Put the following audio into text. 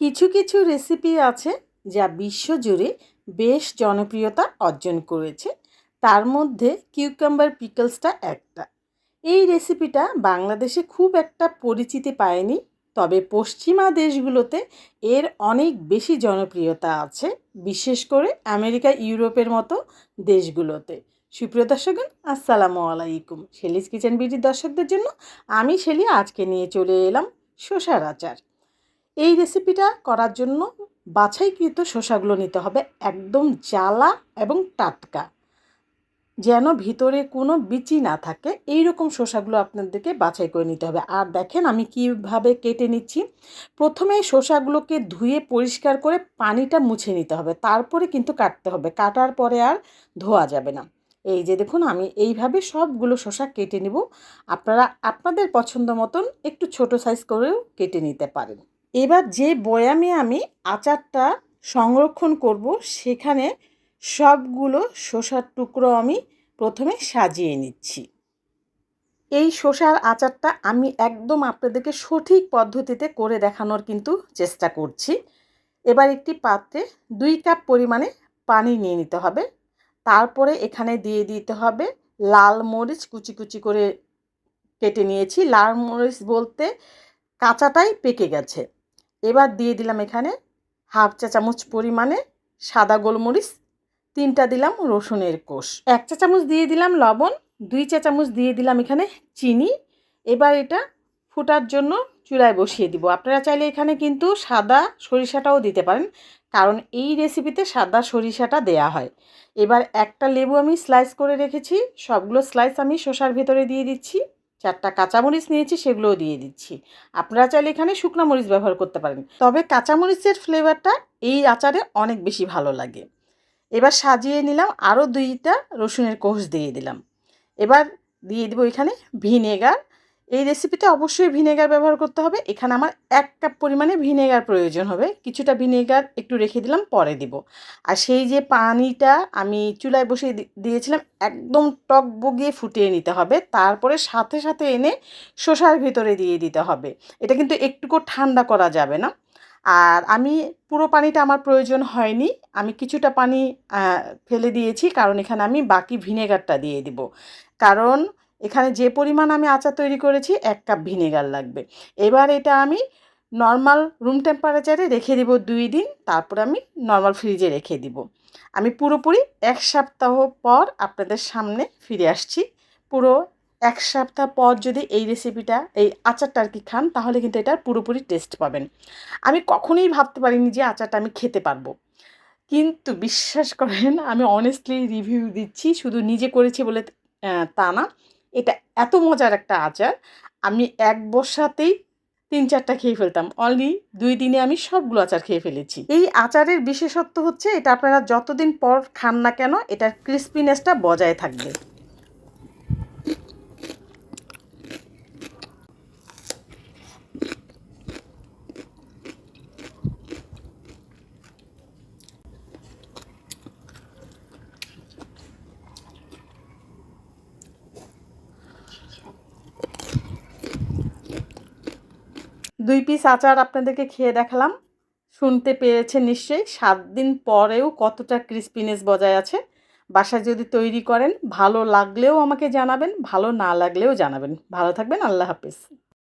কিছু কিছু রেসিপি আছে যা বিশ্বজুড়ে বেশ জনপ্রিয়তা অর্জন করেছে। তার মধ্যে কিউকাম্বার পিকলসটা একটা। এই রেসিপিটা বাংলাদেশে খুব একটা পরিচিতি পায়নি, তবে পশ্চিমা দেশগুলোতে এর অনেক বেশি জনপ্রিয়তা আছে, বিশেষ করে আমেরিকা, ইউরোপের মতো দেশগুলোতে। সুপ্রিয় দর্শকগণ আসসালামু আলাইকুম। শেলিজ কিচেন বিডির দর্শকদের জন্য আমি শেলি আজকে নিয়ে চলে এলাম শসার আচার। এই রেসিপিটা করার জন্য বাছাইকৃত শসাগুলো নিতে হবে একদম জ্বালা এবং টাটকা। যেন ভিতরে কোনো বিচি না থাকে এই রকম শসাগুলো আপনাদেরকে বাছাই করে নিতে হবে। আর দেখেন আমি কীভাবে কেটে নিচ্ছি। প্রথমে শসাগুলোকে ধুয়ে পরিষ্কার করে পানিটা মুছে নিতে হবে। তারপরে কিন্তু কাটতে হবে। কাটার পরে আর ধোয়া যাবে না। এই যে দেখুন, আমি এইভাবে সবগুলো শসা কেটে নিব। আপনারা, আপনাদের পছন্দ মতন একটু ছোট সাইজ করেও কেটে নিতে পারেন। এবার যে বয়ামে আমি আচারটা সংরক্ষণ করব, সেখানে সবগুলো শসার টুকরো আমি প্রথমে সাজিয়ে নিচ্ছি। এই শসার আচারটা আমি একদম আপনাদেরকে সঠিক পদ্ধতিতে করে দেখানোর কিন্তু চেষ্টা করছি। এবার একটি পাত্রে দুই কাপ পরিমাণে পানি নিয়ে নিতে হবে। তারপরে এখানে দিয়ে দিতে হবে লাল মরিচ, কুচি কুচি করে কেটে নিয়েছি। লাল মরিচ বলতে কাঁচাটাই পেকে গেছে। এবার দিয়ে দিলাম এখানে হাফ চা চামচ পরিমাণে সাদা গোলমরিচ, তিনটা দিলাম রসুনের কোষ। এক চা চামচ দিয়ে দিলাম লবণ, দুই চা চামচ দিয়ে দিলাম এখানে চিনি। এবার এটা ফুটার জন্য চুলায় বসিয়ে দিব। আপনারা চাইলে এখানে কিন্তু সাদা সরিষাটাও দিতে পারেন, কারণ এই রেসিপিতে সাদা সরিষাটা দেয়া হয়। এবার একটা লেবু আমি স্লাইস করে রেখেছি, সবগুলো স্লাইস আমি শসার ভেতরে দিয়ে দিচ্ছি। চারটা কাঁচামরিচ নিয়েছি, সেগুলোও দিয়ে দিচ্ছি। আপনারা চাইলে এখানে শুকনো মরিচ ব্যবহার করতে পারেন। তবে কাঁচামরিচের ফ্লেভারটা এই আচারে অনেক বেশি ভালো লাগে। এবার সাজিয়ে নিলাম, আরও দুইটা রসুনের কোষ দিয়ে দিলাম। এবার দিয়ে দেবো এখানে ভিনেগার এই রেসিপিতে অবশ্যই ভিনেগার ব্যবহার করতে হবে। এখানে আমার এক কাপ পরিমাণে ভিনেগার প্রয়োজন হবে। কিছুটা ভিনেগার একটু রেখে দিলাম, পরে দিব। আর সেই যে পানিটা আমি চুলায় বসিয়ে দিয়েছিলাম, একদম টক বগিয়ে ফুটিয়ে নিতে হবে। তারপরে সাথে সাথে এনে শসার ভিতরে দিয়ে দিতে হবে। এটা কিন্তু একটুকু ঠান্ডা করা যাবে না। আর আমি পুরো পানিটা আমার প্রয়োজন হয়নি। আমি কিছুটা পানি ফেলে দিয়েছি, কারণ এখানে আমি বাকি ভিনেগারটা দিয়ে দিব। কারণ এখানে যে পরিমাণ আমি আচার তৈরি করেছি, এক কাপ ভিনেগার লাগবে। এবার এটা আমি নর্মাল রুম টেম্পারেচারে রেখে দিব দুই দিন, তারপর আমি নর্মাল ফ্রিজে রেখে দিব। আমি পুরোপুরি এক সপ্তাহ পর আপনাদের সামনে ফিরে আসছি। পুরো এক সপ্তাহ পর যদি এই রেসিপিটা এই আচারটা আর কি খান, তাহলে কিন্তু এটার পুরোপুরি টেস্ট পাবেন। আমি কখনোই ভাবতে পারিনি যে আচারটা আমি খেতে পারব। কিন্তু বিশ্বাস করেন, আমি অনেস্টলি রিভিউ দিচ্ছি, শুধু নিজে করেছি বলে তা না। এটা এত মজার একটা আচার। আমি এক বসাতেই তিন চারটা খেয়ে ফেলতাম। অনলি দুই দিনে আমি সবগুলো আচার খেয়ে ফেলেছি। এই আচারের বিশেষত্ব হচ্ছে, এটা আপনারা যতদিন পর খান না কেন, এটার ক্রিস্পিনেসটা বজায় থাকবে। দুই পিস আচার আপনাদেরকে খেয়ে দেখালাম। শুনতে পেয়েছে নিশ্চয়ই। সাত দিন পরেও কতটা ক্রিস্পিনেস বজায় আছে। বাসায় যদি তৈরি করেন, ভালো লাগলেও আমাকে জানাবেন, ভালো না লাগলেও জানাবেন। ভালো থাকবেন, আল্লাহ হাফিজ।